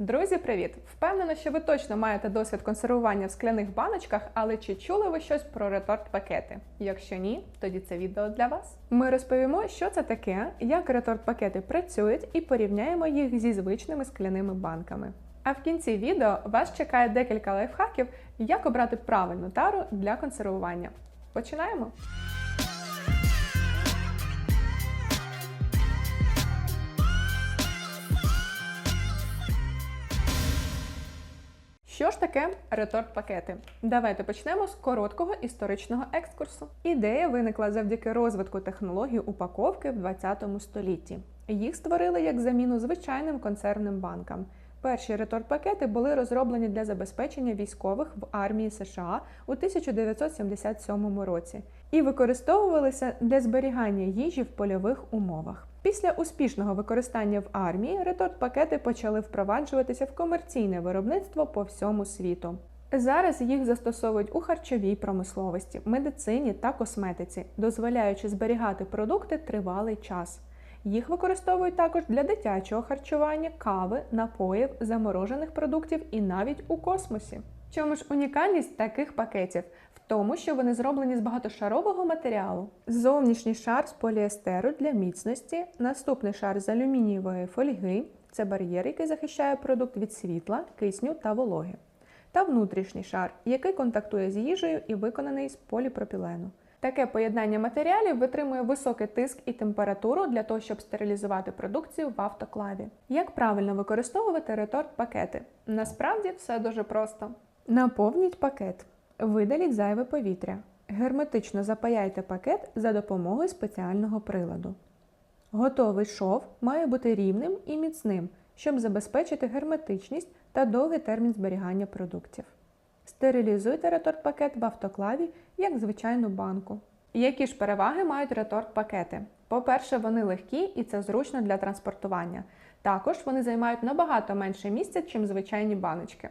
Друзі, привіт! Впевнена, що ви точно маєте досвід консервування в скляних баночках, але чи чули ви щось про реторт-пакети? Якщо ні, тоді це відео для вас. Ми розповімо, що це таке, як реторт-пакети працюють, і порівняємо їх зі звичними скляними банками. А в кінці відео вас чекає декілька лайфхаків, як обрати правильну тару для консервування. Починаємо! Що ж таке реторт-пакети? Давайте почнемо з короткого історичного екскурсу. Ідея виникла завдяки розвитку технологій упаковки в 20 столітті. Їх створили як заміну звичайним консервним банкам. Перші реторт-пакети були розроблені для забезпечення військових в армії США у 1977 році і використовувалися для зберігання їжі в польових умовах. Після успішного використання в армії реторт-пакети почали впроваджуватися в комерційне виробництво по всьому світу. Зараз їх застосовують у харчовій промисловості, медицині та косметиці, дозволяючи зберігати продукти тривалий час. Їх використовують також для дитячого харчування, кави, напоїв, заморожених продуктів і навіть у космосі. Чому ж унікальність таких пакетів? В тому, що вони зроблені з багатошарового матеріалу. Зовнішній шар з поліестеру для міцності, наступний шар з алюмінієвої фольги це бар'єр, який захищає продукт від світла, кисню та вологи. Та внутрішній шар, який контактує з їжею і виконаний з поліпропілену. Таке поєднання матеріалів витримує високий тиск і температуру для того, щоб стерилізувати продукцію в автоклаві. Як правильно використовувати реторт-пакети? Насправді все дуже просто. Наповніть пакет, видаліть зайве повітря. Герметично запаяйте пакет за допомогою спеціального приладу. Готовий шов має бути рівним і міцним, щоб забезпечити герметичність та довгий термін зберігання продуктів. Стерилізуйте реторт-пакет в автоклаві як звичайну банку. Які ж переваги мають реторт-пакети? По-перше, вони легкі і це зручно для транспортування. Також вони займають набагато менше місця, ніж звичайні баночки.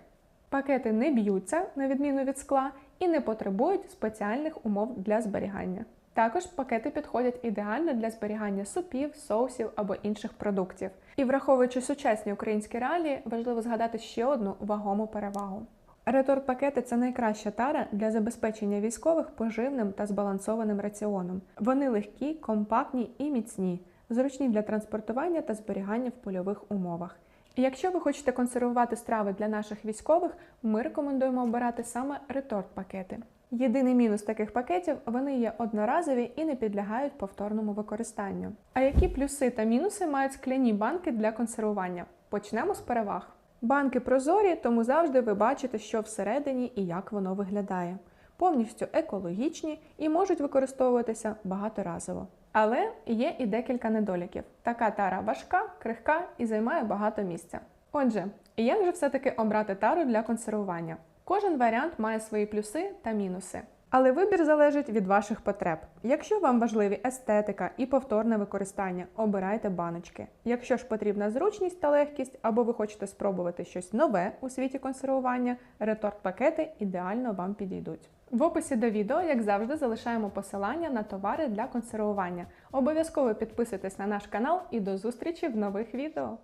Пакети не б'ються, на відміну від скла, і не потребують спеціальних умов для зберігання. Також пакети підходять ідеально для зберігання супів, соусів або інших продуктів. І враховуючи сучасні українські реалії, важливо згадати ще одну вагому перевагу. Реторт-пакети це найкраща тара для забезпечення військових поживним та збалансованим раціоном. Вони легкі, компактні і міцні, зручні для транспортування та зберігання в польових умовах. Якщо ви хочете консервувати страви для наших військових, ми рекомендуємо обирати саме реторт-пакети. Єдиний мінус таких пакетів вони є одноразові і не підлягають повторному використанню. А які плюси та мінуси мають скляні банки для консервування? Почнемо з переваг. Банки прозорі, тому завжди ви бачите, що всередині і як воно виглядає. Повністю екологічні і можуть використовуватися багаторазово. Але є і декілька недоліків. Така тара важка, крихка і займає багато місця. Отже, як же все-таки обрати тару для консервування? Кожен варіант має свої плюси та мінуси. Але вибір залежить від ваших потреб. Якщо вам важливі естетика і повторне використання, обирайте баночки. Якщо ж потрібна зручність та легкість, або ви хочете спробувати щось нове у світі консервування, реторт-пакети ідеально вам підійдуть. В описі до відео, як завжди, залишаємо посилання на товари для консервування. Обов'язково підписуйтесь на наш канал і до зустрічі в нових відео!